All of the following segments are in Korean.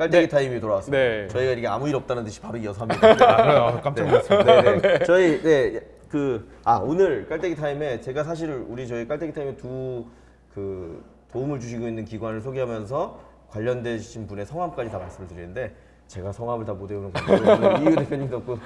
네, 깔때기 네. 타임이 돌아왔습니다. 네. 저희가 이게 아무 일 없다는 듯이 바로 이어서 합니다. 아, 그래요? 깜짝 놀랐습니다. 네, 네. 저희 네, 그 아, 오늘 깔때기 타임에 제가 사실 우리 저희 깔때기 타임에 두 그 도움을 주시고 있는 기관을 소개하면서 관련되신 분의 성함까지 다 말씀을 드리는데 제가 성함을 다 못 외우는 건데 이유 대표님도 없고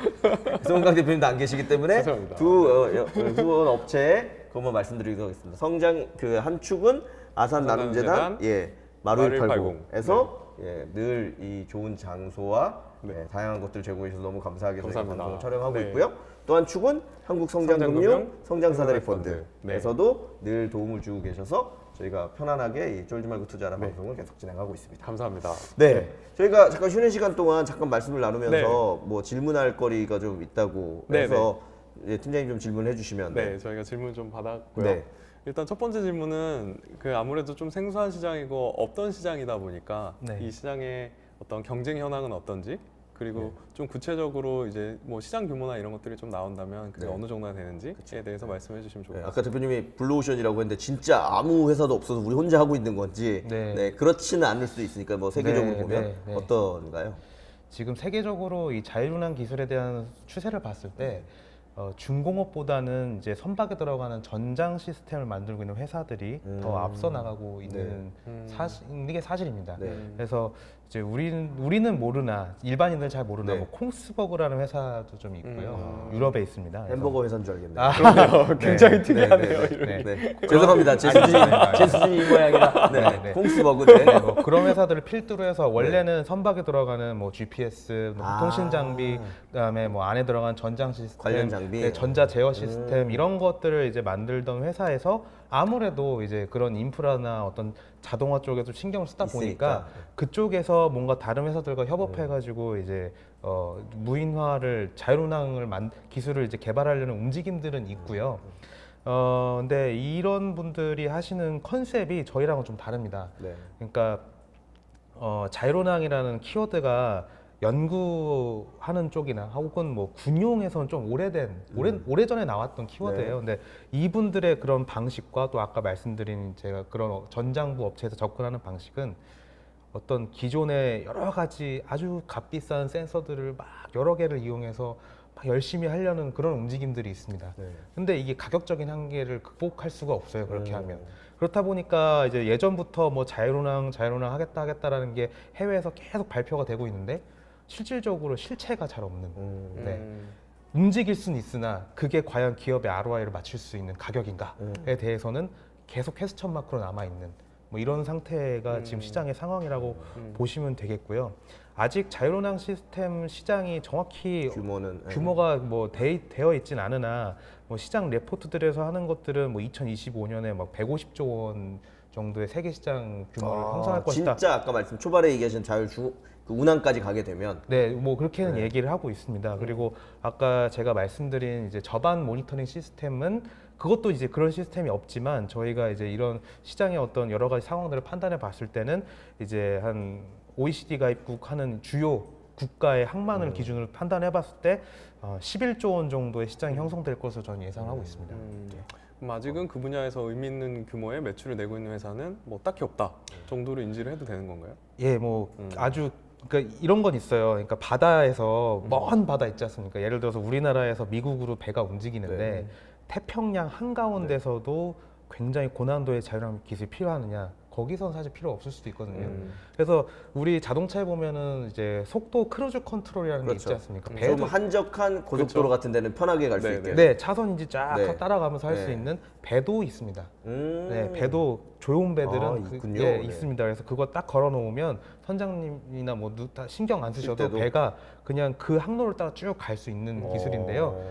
성강 대표님도 안 계시기 때문에 죄송합니다. 두 어, 여- 어, 후원 업체 그것만 말씀드리도록 하겠습니다. 성장 그 한 축은 아산 나눔재단 나눔재단, 예 마루일 마루일팔공에서 예, 늘 이 좋은 장소와 네. 예, 다양한 것들 제공해 주셔서 너무 감사하게 저희가 감사합니다. 방송을 촬영하고 네. 있고요. 또한 축은 한국 성장금융 성장금융 성장사다리 펀드. 펀드에서도 늘 도움을 주고 계셔서 저희가 편안하게 이 쫄지 말고 투자라는 네. 방송을 계속 진행하고 있습니다. 감사합니다. 네. 저희가 잠깐 쉬는 시간 동안 잠깐 말씀을 나누면서 네. 뭐 질문할 거리가 좀 있다고 네, 해서 예, 팀장님 좀 질문해 주시면 네, 저희가 질문 좀 받았고요. 네. 일단 첫 번째 질문은 그 아무래도 좀 생소한 시장이고 없던 시장이다 보니까 네. 이 시장의 어떤 경쟁 현황은 어떤지 그리고 네. 좀 구체적으로 이제 뭐 시장 규모나 이런 것들이 좀 나온다면 그게 네. 어느 정도나 되는지에 대해서 말씀해 주시면 좋을 네, 것 아까 대표님이 블루오션이라고 했는데 진짜 아무 회사도 없어서 우리 혼자 하고 있는 건지 네, 네. 그렇지는 않을 수도 있으니까 뭐 세계적으로 네, 보면 네, 네. 어떤가요? 지금 세계적으로 이 자율운항 기술에 대한 추세를 봤을 때 어, 중공업보다는 이제 선박에 들어가는 전장 시스템을 만들고 있는 회사들이 음. 더 앞서 나가고 있는 음. 사실 이게 사실입니다. 네. 그래서 이제 우리는 우리는 모르나 일반인들은 잘 모르나 네. 뭐 콩스버그라는 회사도 좀 있고요. 유럽에 있습니다. 그래서 햄버거 회사인 줄 알겠네요. 아. 굉장히 네, 특이하네요. 네, 이름이. 네, 네. 네. 죄송합니다. 제 수준이 제 수준이 이 모양이라. 네. 네, 네. 콩스버그 네. 네, 뭐 그런 회사들을 필두로 해서 원래는 선박에 들어가는 뭐 GPS, 뭐 아. 통신 장비, 그다음에 뭐 안에 들어간 전장 시스템, 관련 장비. 네, 전자 제어 시스템 음. 이런 것들을 이제 만들던 회사에서 아무래도 이제 그런 인프라나 어떤 자동화 쪽에도 신경을 쓰다 있으니까. 보니까 그쪽에서 뭔가 다른 회사들과 협업해가지고 이제 어, 무인화를 자율운항을 만, 기술을 이제 개발하려는 움직임들은 있고요. 어, 근데 이런 분들이 하시는 컨셉이 저희랑은 좀 다릅니다. 네. 그러니까 어, 자율운항이라는 키워드가 연구하는 쪽이나 혹은 뭐 군용에서는 좀 오래된 오래 오래 전에 나왔던 키워드예요. 근데 이분들의 그런 방식과 또 아까 말씀드린 제가 그런 전장부 업체에서 접근하는 방식은 어떤 기존의 여러 가지 아주 값비싼 센서들을 막 여러 개를 이용해서 막 열심히 하려는 그런 움직임들이 있습니다. 네. 근데 이게 가격적인 한계를 극복할 수가 없어요. 그렇게 음. 하면. 그렇다 보니까 이제 예전부터 뭐 자율운항, 자율운항 하겠다 하겠다라는 게 해외에서 계속 발표가 되고 있는데 실질적으로 실체가 잘 없는. 음. 네. 음. 움직일 수는 있으나 그게 과연 기업의 ROI를 맞출 수 있는 가격인가에 음. 대해서는 계속 퀘스천 마크로 남아 있는 뭐 이런 상태가 음. 지금 시장의 상황이라고 음. 보시면 되겠고요. 아직 자율운항 시스템 시장이 정확히 규모는 네. 규모가 뭐 되, 되어 있진 않으나 뭐 시장 레포트들에서 하는 것들은 뭐 2025년에 막 150조 원 정도의 세계 시장 규모를 아, 형성할 것이다. 진짜 아까 말씀 초반에 얘기하신 자율 주, 그 운항까지 가게 되면 네, 뭐 그렇게는 네. 얘기를 하고 있습니다. 그리고 아까 제가 말씀드린 이제 저반 모니터링 시스템은 그것도 이제 그런 시스템이 없지만 저희가 이제 이런 시장의 어떤 여러 가지 상황들을 판단해 봤을 때는 이제 한 OECD 가입국 하는 주요 국가의 항만을 기준으로 판단해 봤을 때 어, 11조 원 정도의 시장이 형성될 것으로 저는 예상하고 있습니다. 음. 그럼 아직은 그 분야에서 의미 있는 규모의 매출을 내고 있는 회사는 뭐 딱히 없다 정도로 인지를 해도 되는 건가요? 예, 뭐 음. 아주 그러니까 이런 건 있어요. 그러니까 바다에서 먼 바다 있지 않습니까? 예를 들어서 우리나라에서 미국으로 배가 움직이는데 네. 태평양 한가운데서도 굉장히 고난도의 자율항 기술이 필요하느냐? 거기선 사실 필요 없을 수도 있거든요. 음. 그래서 우리 자동차에 보면은 이제 속도 크루즈 컨트롤이라는 게 있지 그렇죠. 않습니까? 음. 배도 좀 한적한 고속도로 같은 데는 편하게 갈 수 네, 있게. 네 차선인지 쫙 네. 따라가면서 할 수 네. 있는 배도 있습니다. 음. 네, 배도 조용 배들은 아, 그- 있군요. 예, 네. 있습니다. 그래서 그거 딱 걸어 놓으면 선장님이나 뭐다 신경 안 쓰셔도 때도. 배가 그냥 그 항로를 따라 쭉 갈 수 있는 어. 기술인데요.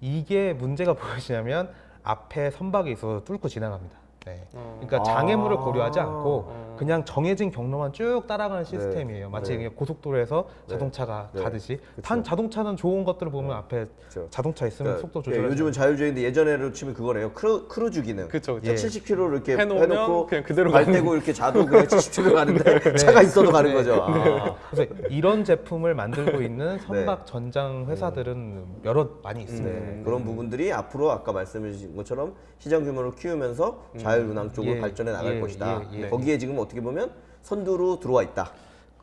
이게 문제가 무엇이냐면 앞에 선박이 있어서 뚫고 지나갑니다. 네. 어. 그러니까 장애물을 아. 고려하지 않고 어. 그냥 정해진 경로만 쭉 따라가는 시스템이에요. 마치 네. 그냥 고속도로에서 네. 자동차가 네. 가듯이 그쵸. 단 자동차는 좋은 것들을 보면 앞에 그렇죠. 자동차 있으면 그러니까, 속도 예, 조절해. 요즘은 자율주행인데 예전에로 치면 그거래요. 크루, 크루즈 기능. 그렇죠. 자, 70km 이렇게 해놓으면 해놓고 그냥 그대로 발 가는 떼고 이렇게 자도 그냥 70km 가는데 차가 있어도 가는 거죠. 아. 그래서 이런 제품을 만들고 있는 네. 선박 전장 회사들은 여러 많이 있습니다. 네, 그런 부분들이 앞으로 아까 말씀해 주신 것처럼 시장 규모를 키우면서 자율 운항 쪽으로 예, 발전해 나갈 예, 것이다. 예, 예. 거기에 지금 어떻게 보면 선두로 들어와 있다.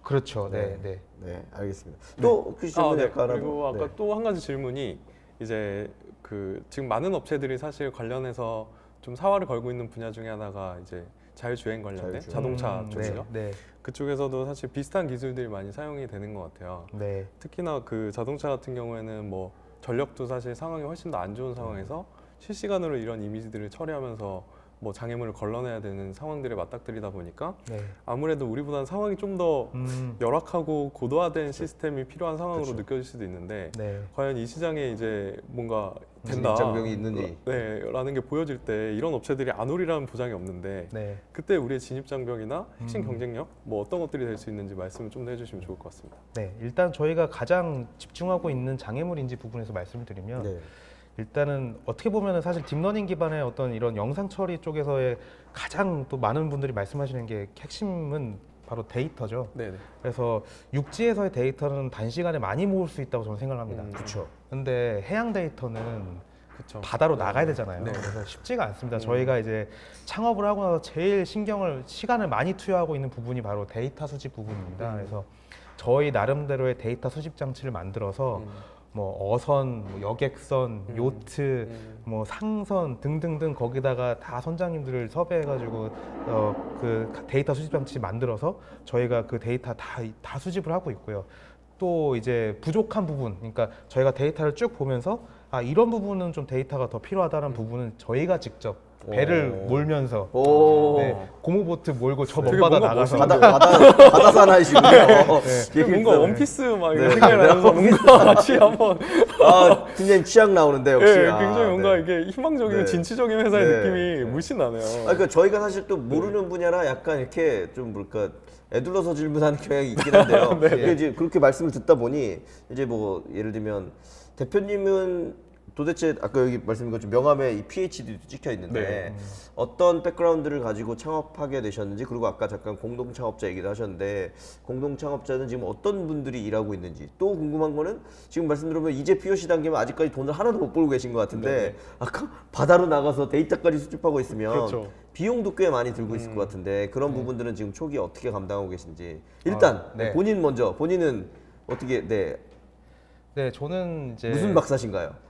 그렇죠. 네, 네. 네, 알겠습니다. 또그 질문 아, 네. 약간 그리고 더. 아까 네. 또한 가지 질문이 이제 그 지금 많은 업체들이 사실 관련해서 좀 사활을 걸고 있는 분야 중에 하나가 이제 자율주행 관련된 자율주행. 자동차 음, 쪽이죠. 네, 그쪽에서도 사실 비슷한 기술들이 많이 사용이 되는 것 같아요. 네, 네. 특히나 그 자동차 같은 경우에는 뭐 전력도 사실 상황이 훨씬 더 안 좋은 상황에서 실시간으로 이런 이미지들을 처리하면서 뭐 장애물을 걸러내야 되는 상황들에 맞닥뜨리다 보니까 네. 아무래도 우리보다는 상황이 좀 더 음, 열악하고 고도화된 시스템이 필요한 상황으로 그렇죠. 느껴질 수도 있는데 네. 과연 이 시장에 이제 뭔가 된다 입장병이 있는지. 네, 라는 게 보여질 때 이런 업체들이 안 오리라는 보장이 없는데 네. 그때 우리의 진입 장벽이나 핵심 음. 경쟁력 뭐 어떤 것들이 될 수 있는지 말씀을 좀 더 해주시면 좋을 것 같습니다. 네, 일단 저희가 가장 집중하고 있는 장애물 인지 부분에서 말씀을 드리면 네. 일단은 어떻게 보면은 사실 딥러닝 기반의 어떤 이런 영상 처리 쪽에서의 가장 또 많은 분들이 말씀하시는 게 핵심은 바로 데이터죠. 네네. 그래서 육지에서의 데이터는 단시간에 많이 모을 수 있다고 저는 생각합니다. 음. 그렇죠. 근데 해양 데이터는 그렇죠. 바다로 나가야 되잖아요. 네. 그래서 쉽지가 않습니다. 음. 저희가 이제 창업을 하고 나서 제일 신경을 시간을 많이 투여하고 있는 부분이 바로 데이터 수집 부분입니다. 음. 그래서 저희 나름대로의 데이터 수집 장치를 만들어서 음. 뭐 어선, 뭐 여객선, 음. 요트, 음. 뭐 상선 등등등 거기다가 다 선장님들을 섭외해가지고 어 그 데이터 수집 장치 만들어서 저희가 그 데이터 다, 다 수집을 하고 있고요. 또 이제 부족한 부분, 그러니까 저희가 데이터를 쭉 보면서 아 이런 부분은 좀 데이터가 더 필요하다는 부분은 저희가 직접 배를 오. 몰면서 오. 네, 고무보트 몰고 저 먼바다 뭔가 나가서 바다 바다 바다 사나이시군요. 그게 뭔가 원피스 막 이런 네. 생각이 나면서 뭔가 같이 한번 아, 굉장히 취향 나오는데 역시. 예, 아, 굉장히 뭔가 네. 이게 희망적이고 네. 진취적인 회사의 네. 느낌이 네. 물씬 나네요. 아, 그러니까 저희가 사실 또 모르는 분야라 약간 이렇게 좀 뭘까 애둘러서 질문하는 경향이 있긴 한데요. 네, 근데 이제 그렇게 말씀을 듣다 보니 이제 뭐 예를 들면 대표님은 도대체 아까 여기 말씀인 것처럼 명함에 이 PhD도 찍혀 있는데 네. 어떤 백그라운드를 가지고 창업하게 되셨는지 그리고 아까 잠깐 공동 창업자 얘기도 하셨는데 공동 창업자는 지금 어떤 분들이 일하고 있는지 또 궁금한 거는 지금 말씀드리면 이제 POC 단계면 아직까지 돈을 하나도 못 벌고 계신 것 같은데 네. 아까 바다로 나가서 데이터까지 수집하고 있으면 그렇죠. 비용도 꽤 많이 들고 있을 음. 것 같은데 그런 부분들은 지금 초기 에 어떻게 감당하고 계신지 일단 아, 네. 본인 먼저 본인은 어떻게 네 네 저는 이제 무슨 박사신가요?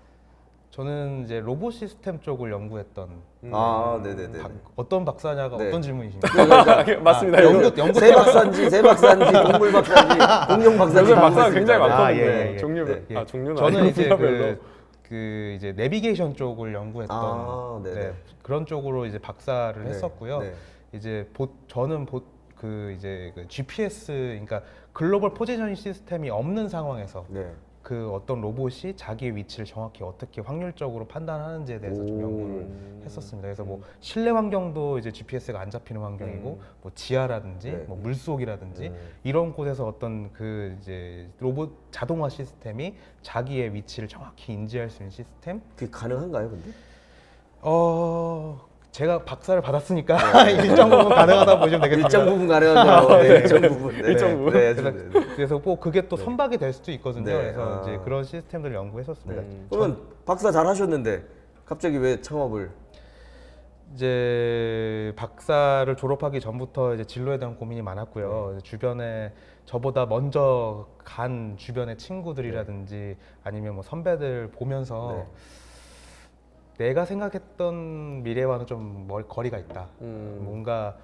저는 이제 로봇 시스템 쪽을 연구했던 음. 아 네네네. 박- 어떤 박사냐가 네. 어떤 질문이십니까? 그러니까 맞습니다. 아, 연구 연구 새 박사인지 새 박사인지 동물 박사인지 공룡 박사인지 요즘 박사가 모르겠습니다. 굉장히 아, 많거든요. 예, 예. 종류 네. 예. 아 종류는 저는 아니고 이제 분야별로. 그, 그 이제 내비게이션 쪽을 연구했던 아, 네네. 네, 그런 쪽으로 이제 박사를 네, 했었고요. 네. 이제 보, 저는 보, 그 이제 그 GPS 그러니까 글로벌 포지셔닝 시스템이 없는 상황에서 네. 그 어떤 로봇이 자기의 위치를 정확히 어떻게 확률적으로 판단하는지에 대해서 좀 오. 연구를 했었습니다. 그래서 뭐 실내 환경도 이제 GPS가 안 잡히는 환경이고 음. 뭐 지하라든지 네. 뭐 물속이라든지 음. 이런 곳에서 어떤 그 이제 로봇 자동화 시스템이 자기의 위치를 정확히 인지할 수 있는 시스템. 그게 가능한가요, 근데? 어 제가 박사를 받았으니까 일정 부분 가능하다 보시면 되겠습니다. 네. 일정 부분 가능한가요? 네, 일정 부분. 네. 일정 부분. 네, 그래서, 네, 네. 그래서 뭐 그게 또 선박이 될 수도 있거든요. 네, 그래서 아. 이제 그런 시스템들을 연구했었습니다. 음. 그러면 박사 잘 하셨는데 갑자기 왜 창업을? 이제 박사를 졸업하기 전부터 이제 진로에 대한 고민이 많았고요. 네. 주변에 저보다 먼저 간 주변의 친구들이라든지 아니면 뭐 선배들 보면서 네. 내가 생각했던 미래와는 좀 멀, 거리가 있다. 음. 뭔가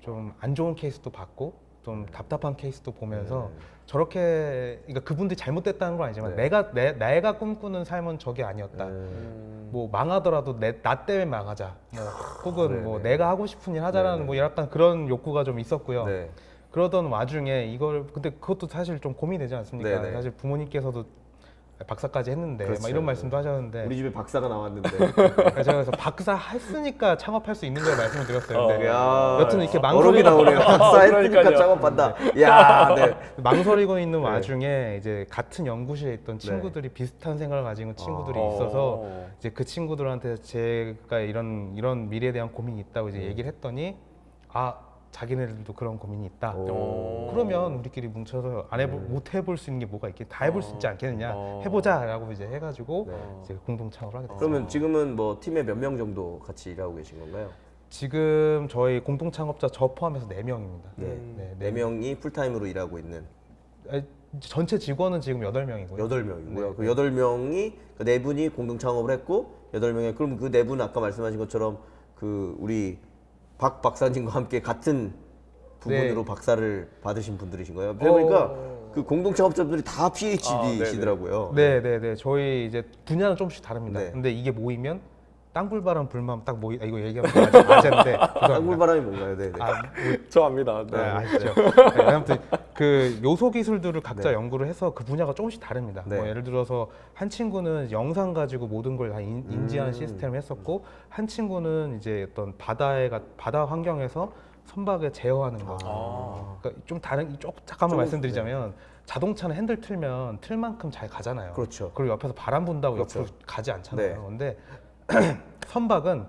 좀 안 좋은 케이스도 봤고 좀 답답한 케이스도 보면서 네. 저렇게 그러니까 그분들이 잘못됐다는 건 아니지만 네. 내가 내, 내가 꿈꾸는 삶은 저게 아니었다. 네. 음. 뭐 망하더라도 내, 나 때문에 망하자. 뭐 혹은 네네. 뭐 내가 하고 싶은 일 하자라는 네네. 뭐 약간 그런 욕구가 좀 있었고요. 네. 그러던 와중에 이걸 근데 그것도 사실 좀 고민되지 않습니까? 네네. 사실 부모님께서도 박사까지 했는데 그렇죠. 막 이런 말씀도 하셨는데 우리 집에 박사가 나왔는데. 제가 그래서 박사 했으니까 창업할 수 있는 걸 말씀을 드렸어요. 근데 야, 여튼 이렇게 망설이고 나오네요. 박사 했으니까 그러니까요. 창업한다. 야, 네. 망설이고 있는 와중에 이제 같은 연구실에 있던 친구들이 비슷한 생각을 있는 친구들이 어. 있어서 이제 그 친구들한테 제가 이런 이런 미래에 대한 고민이 있다고 이제 얘기를 했더니 아 자기네들도 그런 고민이 있다. 오. 그러면 우리끼리 뭉쳐서 안 해볼 못 해볼 수 있는 게 뭐가 있겠 다 해볼 수 있지 않겠느냐 어. 해보자라고 이제 해가지고 네. 이제 공동 창업을 하게 됐습니다. 그러면 지금은 뭐 팀에 몇 명 정도 같이 일하고 계신 건가요? 지금 저희 공동 창업자 저 포함해서 4명입니다. 네. 네, 네 명이 풀타임으로 일하고 있는 전체 직원은 지금 8명이고요. 여덟 명이고요. 네. 그 여덟 명이 그 네 분이 공동 창업을 했고 여덟 명이 그럼 그 네 분은 아까 말씀하신 것처럼 그 우리 박 박사님과 함께 같은 부분으로 네. 박사를 받으신 분들이신 거예요. 그러니까 어. 그 공동 창업자분들이 다 PhD시더라고요. 네, 네, 네. 저희 이제 분야는 조금씩 다릅니다. 네. 근데 이게 모이면 땅굴바람 불만 딱 모이. 아, 이거 얘기하면 아재인데. 죄송합니다. 땅굴바람이 뭔가요? 네, 네. 아, 저 압니다. 네, 네. 아시죠. 네, 아무튼 그 요소 기술들을 각자 네. 연구를 해서 그 분야가 조금씩 다릅니다. 네. 뭐 예를 들어서 한 친구는 영상 가지고 모든 걸 다 인지하는 음. 시스템을 했었고 한 친구는 이제 어떤 바다에 가- 바다 환경에서 선박에 제어하는 거. 아. 그러니까 좀 다른 쪽 잠깐만 좀, 말씀드리자면 자동차는 핸들 틀면 틀만큼 잘 가잖아요. 그렇죠. 그리고 옆에서 바람 분다고 그렇죠. 옆으로 가지 않잖아요. 네. 근데 선박은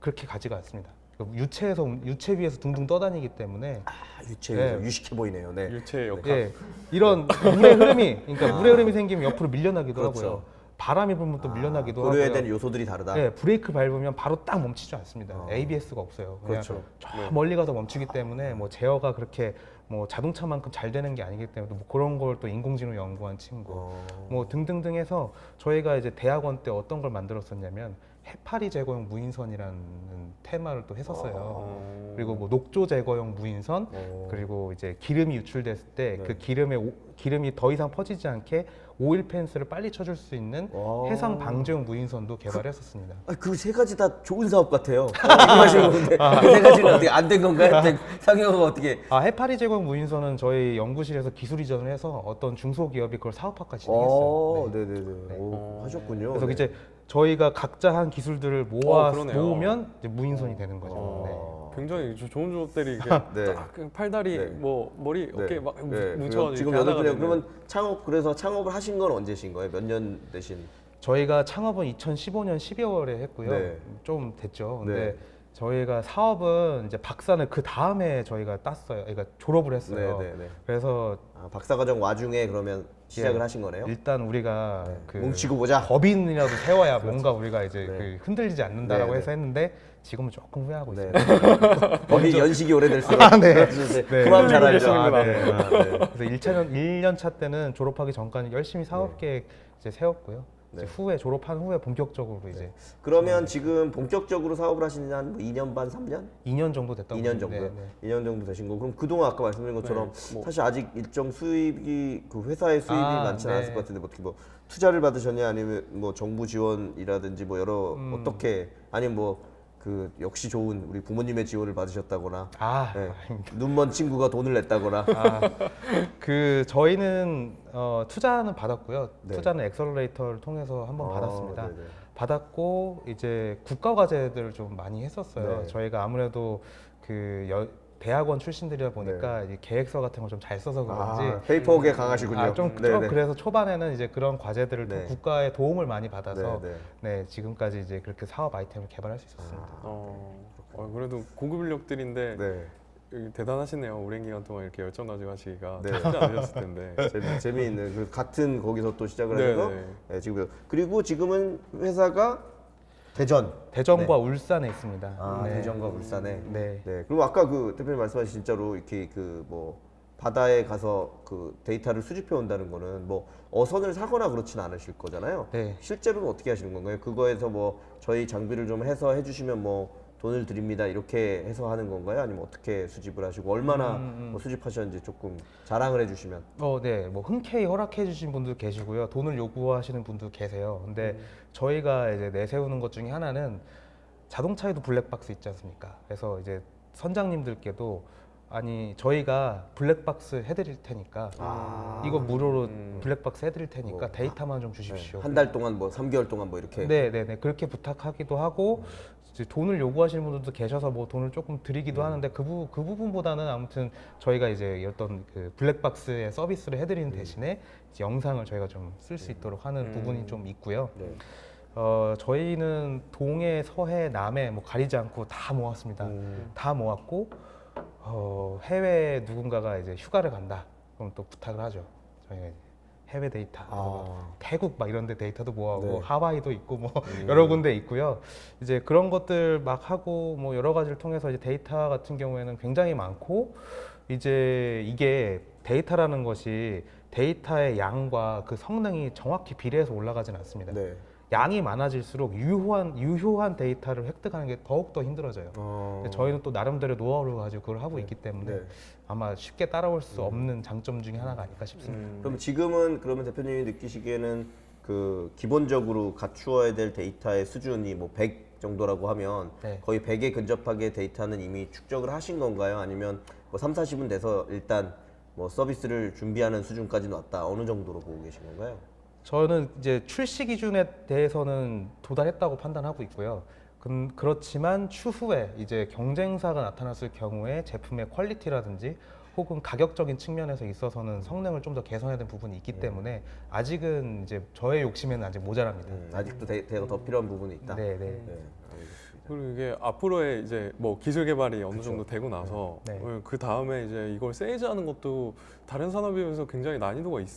그렇게 가지가 않습니다. 그 유체에서 유체 위에서 둥둥 떠다니기 때문에 아, 유체에서 네. 유식해 보이네요. 네. 유체 역할. 예, 이런 물의 흐름이 그러니까 물의 흐름이 생기면 옆으로 밀려나기도 그렇죠. 하고요. 바람이 불면 또 밀려나기도 고려해야 하고요. 되는 요소들이 다르다. 예, 브레이크 밟으면 바로 딱 멈추지 않습니다. 어. ABS가 없어요. 그냥 그렇죠. 저 네. 멀리 가서 멈추기 때문에 뭐 제어가 그렇게 뭐 자동차만큼 잘 되는 게 아니기 때문에 뭐 그런 걸 또 인공지능 연구한 친구 어. 뭐 등등등 해서 저희가 이제 대학원 때 어떤 걸 만들었었냐면 해파리 제거용 무인선이라는 테마를 또 했었어요. 어. 그리고 뭐 녹조 제거용 무인선 어. 그리고 이제 기름이 유출됐을 때그 네. 기름에 오- 기름이 더 이상 퍼지지 않게 오일 펜스를 빨리 쳐줄 수 있는 와. 해상 방제용 무인선도 개발했었습니다. 그 세 가지 다 좋은 사업 같아요. 얘기하시는 건데 그세 가지는 어떻게 안 된 건가요? 상영가 어떻게? 아 해파리 제공 무인선은 저희 연구실에서 기술 이전을 해서 어떤 중소기업이 그걸 사업화까지 진행했어요. 어, 네. 네 네 네. 오, 어. 하셨군요. 그래서 네. 이제 저희가 각자 한 기술들을 모아 어, 그러네요. 모으면 이제 무인선이 되는 거죠. 어. 굉장히 조- 좋은 조합들이 이렇게 네. 딱 팔다리 네. 뭐 머리 어깨 네. 막 네. 뭉쳐 지금 이렇게 여덟 하다가 분이요. 되는. 그러면 창업 그래서 창업을 하신 건 언제신 거예요? 몇 년 되신? 네. 저희가 창업은 2015년 12월에 했고요. 네. 좀 됐죠. 근데 네. 저희가 사업은 이제 박사는 그 다음에 저희가 땄어요. 그러니까 졸업을 했어요. 네 네 네. 그래서 아, 박사과정 와중에 그러면 시작을 예. 하신 거네요. 일단 우리가 네. 그 뭉치고 보자. 법인이라도 세워야 뭔가 우리가 이제 네. 그 흔들리지 않는다라고 네, 해서 했는데 지금은 조금 후회하고 네. 있습니다. 법이 연식이 오래될수록 아, 네. 네. 그만 잘 알죠. 아, 네. 아, 네. 그래서 1차년 1년 차 때는 졸업하기 전까지 열심히 사업 계획 이제 세웠고요. 이제 네. 후에 졸업한 후에 본격적으로 이제 그러면 지금 본격적으로 사업을 하신 지한 뭐 2년 반, 3년? 2년 정도 됐다고 2년 보시면- 정도. 네, 네. 2년 정도 되신 거. 그럼 그동안 아까 말씀드린 것처럼 네, 뭐. 사실 아직 일정 수입이 그 회사의 수입이 아, 많지 네. 않았을 것 같은데 뭐 어떻게 뭐 투자를 받으셨냐 아니면 뭐 정부 지원이라든지 뭐 여러 음. 어떻게 아니면 뭐 그 역시 좋은 우리 부모님의 지원을 받으셨다거나 아, 네. 아닙니다. 눈먼 친구가 돈을 냈다거나 아, 그 저희는 어, 투자는 받았고요. 네. 투자는 엑셀러레이터를 통해서 한번 아, 받았습니다. 네네. 받았고 이제 국가 과제들을 좀 많이 했었어요. 네. 저희가 아무래도 그 여- 대학원 출신들이다 보니까 이제 계획서 같은 걸 좀 잘 써서 그런지 네. 아, 페이퍼에 강하시군요. 아, 좀, 네네. 좀 그래서 초반에는 이제 그런 과제들을 좀 네. 국가의 도움을 많이 받아서 네, 네. 네, 지금까지 이제 그렇게 사업 아이템을 개발할 수 있었습니다. 어, 어, 그래도 고급 인력들인데 네. 여기 대단하시네요. 오랜 기간 동안 이렇게 열정 가지고 하시기가 네. 쉽지 않으셨을 텐데. 재미, 재미있는 그 같은 거기서 또 시작을 네, 해서 네. 네, 지금 그리고 지금은 회사가 대전 대전과 울산에 있습니다. 네. 아 네. 대전과 울산에 네. 네 그리고 아까 그 대표님 말씀하신 진짜로 이렇게 그 뭐 바다에 가서 그 데이터를 수집해 온다는 거는 뭐 어선을 사거나 그렇진 않으실 거잖아요. 네. 실제로는 어떻게 하시는 건가요? 그거에서 뭐 저희 장비를 좀 해서 해주시면 뭐 돈을 드립니다 이렇게 해서 하는 건가요? 아니면 어떻게 수집을 하시고 얼마나 음, 뭐 수집하셨는지 조금 자랑을 해주시면. 어, 네. 뭐 흔쾌히 허락해 주신 분도 계시고요. 돈을 요구하시는 분도 계세요. 근데 음. 저희가 이제 내세우는 것 중에 하나는 자동차에도 블랙박스 있지 않습니까? 그래서 이제 선장님들께도 아니 저희가 블랙박스 해드릴 테니까 아. 이거 무료로 음. 블랙박스 해드릴 테니까 뭐, 데이터만 좀 주십시오. 한 달 동안 뭐 3개월 동안 뭐 이렇게 네, 네, 네. 그렇게 부탁하기도 하고 돈을 요구하시는 분들도 계셔서 뭐 돈을 조금 드리기도 음. 하는데 그, 부, 그 부분보다는 아무튼 저희가 이제 어떤 그 블랙박스의 서비스를 해드리는 음. 대신에 영상을 저희가 좀 쓸 수 있도록 하는 음. 부분이 좀 있고요. 네. 어, 저희는 동해, 서해, 남해 뭐 가리지 않고 다 모았습니다. 음. 다 모았고 어, 해외 누군가가 이제 휴가를 간다. 그럼 또 부탁을 하죠. 저희가 이제 해외 데이터, 아. 태국 막 이런 데 데이터도 모아오고 네. 하와이도 있고 뭐 음. 여러 군데 있고요. 이제 그런 것들 막 하고 뭐 여러 가지를 통해서 이제 데이터 같은 경우에는 굉장히 많고 이제 이게 데이터라는 것이 데이터의 양과 그 성능이 정확히 비례해서 올라가진 않습니다. 네. 양이 많아질수록 유효한 유효한 데이터를 획득하는 게 더욱 더 힘들어져요. 어. 저희는 또 나름대로 노하우를 가지고 그걸 하고 있기 때문에 네. 아마 쉽게 따라올 수 없는 장점 중에 하나가 아닐까 싶습니다. 음. 그럼 지금은 그러면 대표님이 느끼시기에는 그 기본적으로 갖추어야 될 데이터의 수준이 뭐 100 정도라고 하면 네. 거의 100에 근접하게 데이터는 이미 축적을 하신 건가요? 아니면 뭐 3, 40은 돼서 일단 뭐 서비스를 준비하는 수준까지는 왔다. 어느 정도로 보고 계신 건가요? 저는 이제 출시 기준에 대해서는 도달했다고 판단하고 있고요. 그, 그렇지만 추후에 이제 경쟁사가 나타났을 경우에 제품의 퀄리티라든지 혹은 가격적인 측면에서 있어서는 성능을 좀 더 개선해야 되는 부분이 있기 때문에 아직은 이제 저의 욕심에는 아직 모자랍니다. 음, 아직도 데이터가 더 필요한 부분이 있다. 네, 네. 네, 알겠습니다. 그리고 이게 앞으로의 이제 뭐 기술 개발이 어느 정도 되고 나서 네. 그 다음에 이제 이걸 세이즈하는 것도 다른 산업에 비해서 굉장히 난이도가 있,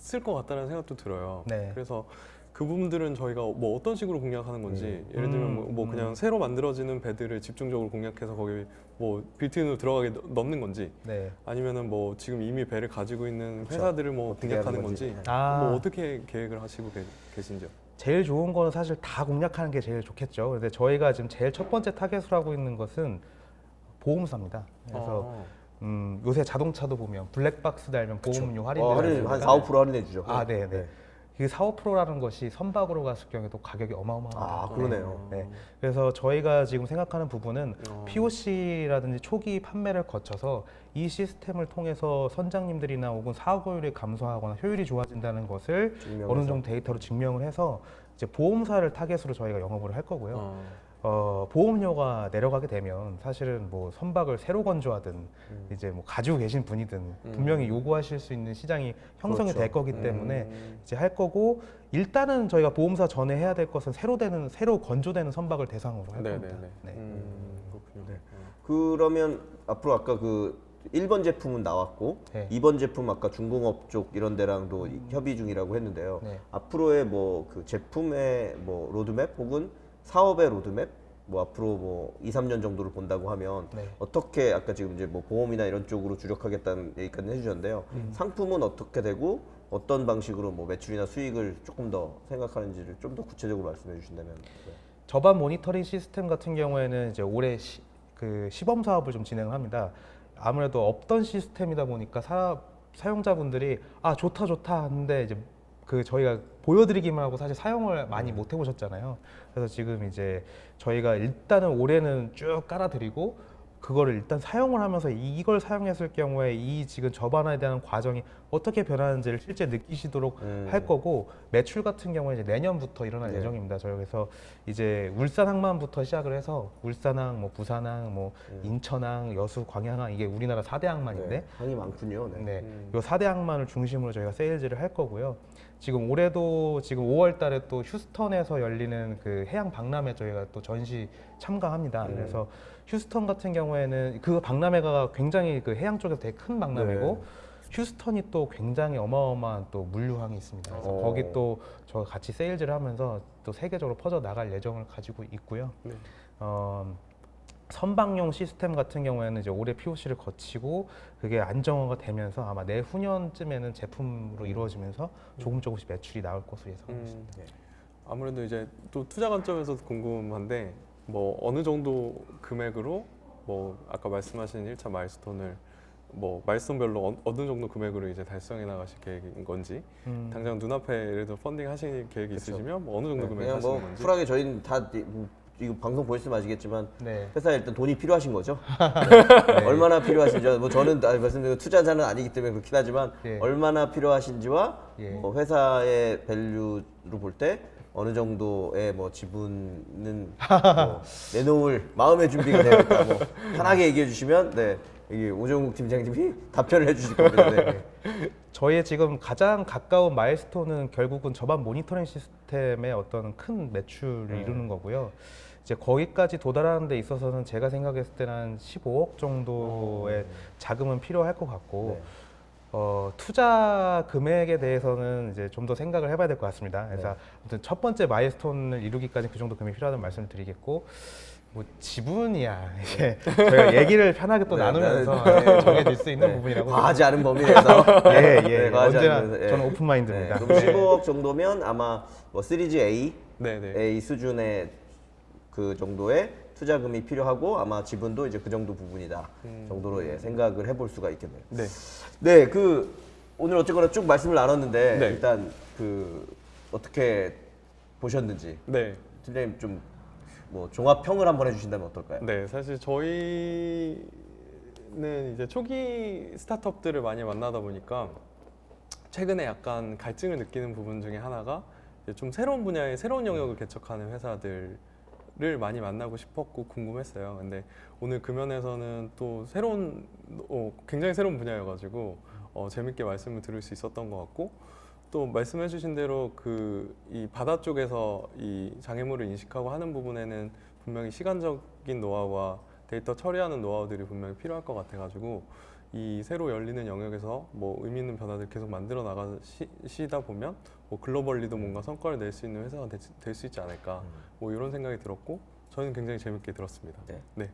있을 것 같다는 생각도 들어요. 네. 그래서 그 부분들은 저희가 뭐 어떤 식으로 공략하는 건지 예를 들면 뭐, 뭐 음. 그냥 새로 만들어지는 배들을 집중적으로 공략해서 거기 뭐 빌트인으로 들어가게 넣- 넣는 건지 네. 아니면은 뭐 지금 이미 배를 가지고 있는 그쵸. 회사들을 뭐 어떻게 공략하는 하는 건지. 건지 아. 뭐 어떻게 계획을 하시고 계, 계신지요? 제일 좋은 거는 사실 다 공략하는 게 제일 좋겠죠. 근데 저희가 지금 제일 첫 번째 타겟으로 하고 있는 것은 보험사입니다. 그래서 어. 음, 요새 자동차도 보면 블랙박스 달면 보험료 할인 어, 할인 한 4, 5% 할인해 주죠. 아, 네, 네. 그 4, 5%라는 것이 선박으로 갔을 경우에도 가격이 어마어마합니다. 아, 그러네요. 네. 그래서 저희가 지금 생각하는 부분은 어. POC라든지 초기 판매를 거쳐서 이 시스템을 통해서 선장님들이나 혹은 사고율이 감소하거나 효율이 좋아진다는 것을 증명해서. 어느 정도 데이터로 증명을 해서 이제 보험사를 타겟으로 저희가 영업을 할 거고요. 어. 어, 보험료가 내려가게 되면 사실은 뭐 선박을 새로 건조하든 음. 이제 뭐 가지고 계신 분이든 분명히 요구하실 수 있는 시장이 형성이 그렇죠. 될 거기 때문에 음. 이제 할 거고 일단은 저희가 보험사 전에 해야 될 것은 새로 되는 새로 건조되는 선박을 대상으로 할 네네네. 겁니다. 네. 음, 그렇군요. 네. 그러면 앞으로 아까 그 1번 제품은 나왔고 네. 2번 제품 아까 중공업 쪽 이런 데랑도 이- 협의 중이라고 했는데요. 네. 앞으로의 뭐 그 제품의 뭐 로드맵 혹은 사업의 로드맵 뭐 앞으로 뭐 2, 3년 정도를 본다고 하면 네. 어떻게 아까 지금 이제 뭐 보험이나 이런 쪽으로 주력하겠다는 얘기까지 해주셨는데요. 상품은 어떻게 되고 어떤 방식으로 뭐 매출이나 수익을 조금 더 생각하는지를 좀 더 구체적으로 말씀해 주신다면. 네. 저반 모니터링 시스템 같은 경우에는 이제 올해 시, 그 시범 사업을 좀 진행을 합니다. 아무래도 없던 시스템이다 보니까 사, 사용자분들이 아 좋다 좋다 하는데 이제 그 저희가 보여드리기만 하고 사실 사용을 많이 못 해보셨잖아요. 그래서 지금 이제 저희가 일단은 올해는 쭉 깔아드리고 그거를 일단 사용을 하면서 이걸 사용했을 경우에 이 지금 저반화에 대한 과정이 어떻게 변하는지를 실제 느끼시도록 음. 할 거고 매출 같은 경우에 이제 내년부터 일어날 네. 예정입니다. 저희 그래서 이제 울산 항만부터 시작을 해서 울산항, 뭐 부산항, 뭐 인천항, 여수, 광양항 이게 우리나라 4대 항만인데 네. 항이 많군요. 네. 네. 음. 요 4대 항만을 중심으로 저희가 세일즈를 할 거고요. 지금 올해도 지금 5월 달에 또 휴스턴에서 열리는 그 해양 박람회 저희가 또 전시 참가합니다. 음. 그래서 휴스턴 같은 경우에는 그 박람회가 굉장히 그 해양 쪽에서 되게 큰 박람회고 네. 휴스턴이 또 굉장히 어마어마한 또 물류항이 있습니다. 그래서 어. 거기 또 저 같이 세일즈를 하면서 또 세계적으로 퍼져 나갈 예정을 가지고 있고요. 네. 어, 선박용 시스템 같은 경우에는 이제 올해 POC를 거치고 그게 안정화가 되면서 아마 내후년쯤에는 제품으로 이루어지면서 조금 조금씩 매출이 나올 것으로 예상하고 있습니다. 음, 아무래도 이제 또 투자 관점에서 궁금한데 뭐 어느 정도 금액으로 뭐 아까 말씀하신 1차 마일스톤을 뭐 마일스톤별로 어, 어느 정도 금액으로 이제 달성해 나가실 계획인 건지 음, 당장 눈앞에 예를 들어 펀딩 하실 계획이. 있으시면 뭐 어느 정도 네, 금액 그냥 하시는 뭐 건지 쿨하게 저희는 다 이- 뭐 이거 방송 보셨으면 아시겠지만 네. 회사에 일단 돈이 필요하신 거죠. 얼마나 필요하신지 뭐 저는 아, 말씀드린 투자자는 아니기 때문에 그렇긴 하지만 예. 얼마나 필요하신지와 예. 뭐 회사의 밸류로 볼 때 어느 정도의 뭐 지분은 뭐 내놓을 마음의 준비가 되어 있다. 뭐 편하게 얘기해 주시면 네 여기 오정국 팀장님이 답변을 해주실 겁니다. 네. 저희의 지금 가장 가까운 마일스톤은 결국은 저반 모니터링 시스템의 어떤 큰 매출을 네. 이루는 거고요. 이제 거기까지 도달하는 데 있어서는 제가 생각했을 때는 한 15억 정도의 자금은 필요할 것 같고 네. 어, 투자 금액에 대해서는 이제 좀 더 생각을 해봐야 될 것 같습니다. 그래서 네. 아무튼 첫 번째 마일스톤을 이루기까지 그 정도 금액이 필요하다는 말씀을 드리겠고 뭐 지분이야 이게 저희가 얘기를 편하게 또 네, 나누면서 네, 네. 정해질 수 있는 네. 부분이라고 과하지 않은 범위 내에서 예, 예. 네, 과하지 언제나 않은, 예. 저는 오픈 마인드입니다. 네, 그럼 15억 정도면 아마 뭐 시리즈 A, 네 네. A 수준의 그 정도의 투자금이 필요하고 아마 지분도 이제 그 정도 부분이다 정도로 예, 생각을 해볼 수가 있겠네요. 네. 네, 그 오늘 어쨌거나 쭉 말씀을 나눴는데 네. 일단 그 어떻게 보셨는지 네. 팀장님 좀 뭐 종합 평을 한번 해주신다면 어떨까요? 네, 사실 저희는 이제 초기 스타트업들을 많이 만나다 보니까 최근에 약간 갈증을 느끼는 부분 중에 하나가 이제 좀 새로운 분야의 새로운 영역을 개척하는 회사들 을 많이 만나고 싶었고 궁금했어요. 근데 오늘 금연에서는 또 새로운 어, 굉장히 새로운 분야여가지고 어, 재밌게 말씀을 들을 수 있었던 것 같고 또 말씀해주신 대로 그 이 바다 쪽에서 이 장애물을 인식하고 하는 부분에는 분명히 시간적인 노하우와 데이터 처리하는 노하우들이 분명히 필요할 것 같아가지고 이 새로 열리는 영역에서 뭐 의미 있는 변화들 계속 만들어 나가시다 보면 뭐 글로벌리도 뭔가 성과를 낼 수 있는 회사가 될 수 있지 않을까 뭐 이런 생각이 들었고 저는 굉장히 재밌게 들었습니다. 네. 네.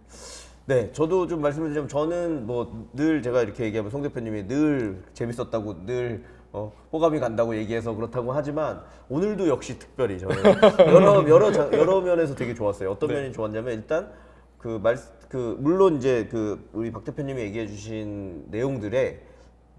네, 저도 좀 말씀을 드리면 저는 뭐 늘 제가 이렇게 얘기하면 송 대표님이 늘 재밌었다고 늘 어, 호감이 간다고 얘기해서 그렇다고 하지만 오늘도 역시 특별히 저는 여러 여러 자- 여러 면에서 되게 좋았어요. 어떤 네. 면이 좋았냐면 일단 그 말 그 물론 이제 그 우리 박 대표님이 얘기해 주신 내용들에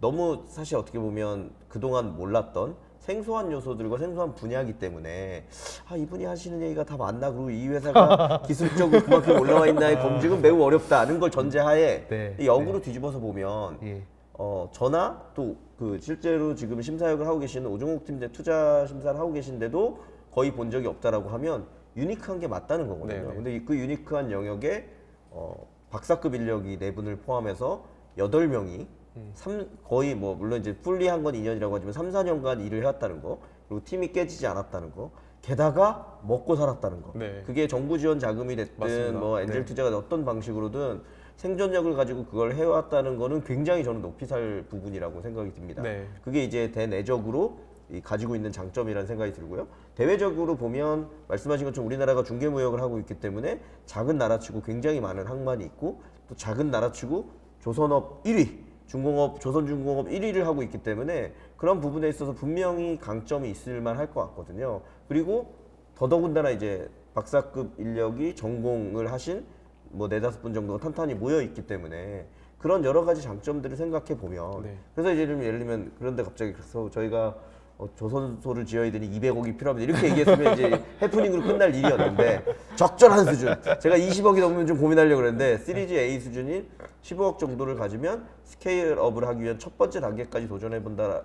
너무 사실 어떻게 보면 그동안 몰랐던 생소한 요소들과 생소한 분야이기 때문에 아 이분이 하시는 얘기가 다 맞나 그리고 이 회사가 기술적으로 그만큼 올라와 있나의 검증은 매우 어렵다는 걸 전제하에 네, 이 역으로 뒤집어서 보면 예. 어 저나 또 그 실제로 지금 심사역을 하고 계시는 오종욱 팀장 투자 심사를 하고 계신데도 거의 본 적이 없다라고 하면 유니크한 게 맞다는 거거든요. 네네. 근데 이그 유니크한 영역에 어 박사급 인력이 네 분을 포함해서 여덟 명이 삼 거의 뭐 물론 이제 풀리한 건 2년이라고 하지만 3, 4년간 일을 해왔다는 거 그리고 팀이 깨지지 않았다는 거 게다가 먹고 살았다는 거 네. 그게 정부 지원 자금이 됐든 맞습니다. 뭐 엔젤 네. 투자가 어떤 방식으로든 생존력을 가지고 그걸 해왔다는 거는 굉장히 저는 높이 살 부분이라고 생각이 듭니다. 네. 그게 이제 대내적으로 이 가지고 있는 장점이라는 생각이 들고요. 대외적으로 보면 말씀하신 것처럼 우리나라가 중개 무역을 하고 있기 때문에 작은 나라치고 굉장히 많은 항만이 있고 또 작은 나라치고 조선업 1위, 중공업 조선중공업 1위를 하고 있기 때문에 그런 부분에 있어서 분명히 강점이 있을 만할 것 같거든요. 그리고 더더군다나 이제 박사급 인력이 전공을 하신 뭐 네다섯 분 정도가 탄탄히 모여 있기 때문에 그런 여러 가지 장점들을 생각해 보면 네. 그래서 이제 좀 예를 들면 그런데 갑자기 그래서 저희가 어, 조선소를 지어야 되니 200억이 필요합니다. 이렇게 얘기했으면 이제 해프닝으로 끝날 일이었는데 적절한 수준. 제가 20억이 넘으면 좀 고민하려고 그랬는데 시리즈 A 수준인 15억 정도를 가지면 스케일업을 하기 위한 첫 번째 단계까지 도전해 본다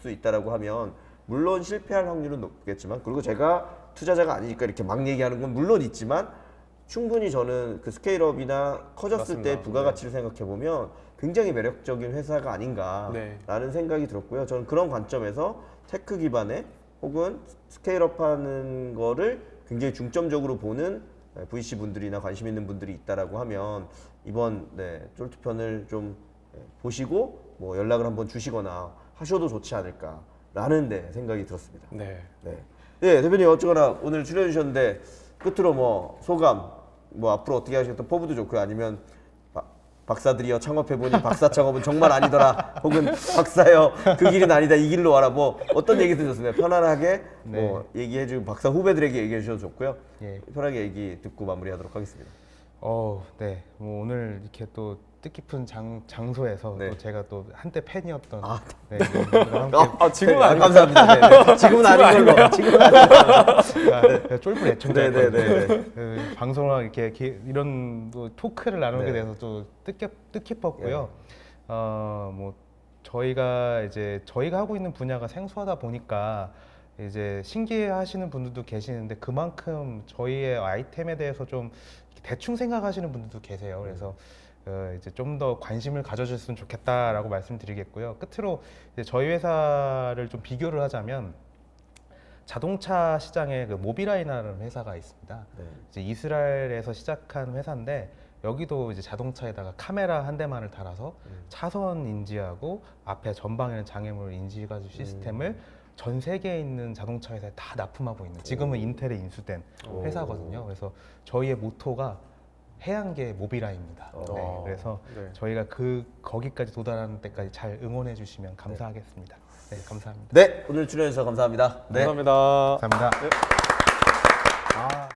수 있다라고 하면 물론 실패할 확률은 높겠지만 그리고 제가 투자자가 아니니까 이렇게 막 얘기하는 건 물론 있지만 충분히 저는 그 스케일업이나 커졌을 때 맞습니다. 부가가치를 생각해 보면 굉장히 매력적인 회사가 아닌가라는 네. 생각이 들었고요. 저는 그런 관점에서 테크 기반의 혹은 스케일업 하는 거를 굉장히 중점적으로 보는 VC 분들이나 관심 있는 분들이 있다라고 하면 이번 네, 쫄투편을 좀 네, 보시고 뭐 연락을 한번 주시거나 하셔도 좋지 않을까라는 네, 생각이 들었습니다. 네. 네. 예, 대표님 어쩌거나 오늘 출연해 주셨는데 끝으로 뭐 소감, 뭐 앞으로 어떻게 하시겠다 포부도 좋고요. 아니면 바- 박사들이여 창업해 보니 박사 창업은 정말 아니더라. 혹은 박사여 그 길은 아니다. 이 길로 와라. 뭐 어떤 얘기 드셨습니다. 편안하게 뭐 얘기해 주고 박사 후배들에게 얘기해 주셔도 좋고요. 예. 편하게 얘기 듣고 마무리하도록 하겠습니다. 어, 네. 뭐 오늘 이렇게 또 뜻깊은 장, 장소에서 네. 또 제가 또 한때 팬이었던 아. 네, 함께 아, 지금은 아, 아니 감사합니다. 네, 네. 지금은 아닌 걸로. 지금은 아닌 걸로. 아, 쫄불 네, 애청자였거든요. 네, 네. 그 방송을 이렇게 기- 이런 또 토크를 나누게 네. 돼서 또 뜻깊, 뜻깊었고요. 어, 뭐 저희가 이제 저희가 하고 있는 분야가 생소하다 보니까 이제 신기해하시는 분들도 계시는데 그만큼 저희의 아이템에 대해서 좀 대충 생각하시는 분들도 계세요. 그래서 어, 이제 좀 더 관심을 가져주셨으면 좋겠다라고 말씀드리겠고요. 끝으로 저희 회사를 좀 비교를 하자면 자동차 시장에 그 모비라이라는 회사가 있습니다. 네. 이제 이스라엘에서 시작한 회사인데 여기도 이제 자동차에다가 카메라 한 대만을 달아서 차선 인지하고 앞에 전방에는 장애물 인지가지고 시스템을 전 세계에 있는 자동차 회사에 다 납품하고 있는 지금은 인텔에 인수된 회사거든요. 그래서 저희의 모토가 해양계 모비라입니다. 네, 어. 그래서 네. 저희가 그 거기까지 도달하는 때까지 잘 응원해 주시면 감사하겠습니다. 네, 감사합니다. 네, 오늘 출연해 주셔서 감사합니다. 네. 감사합니다. 감사합니다. 아.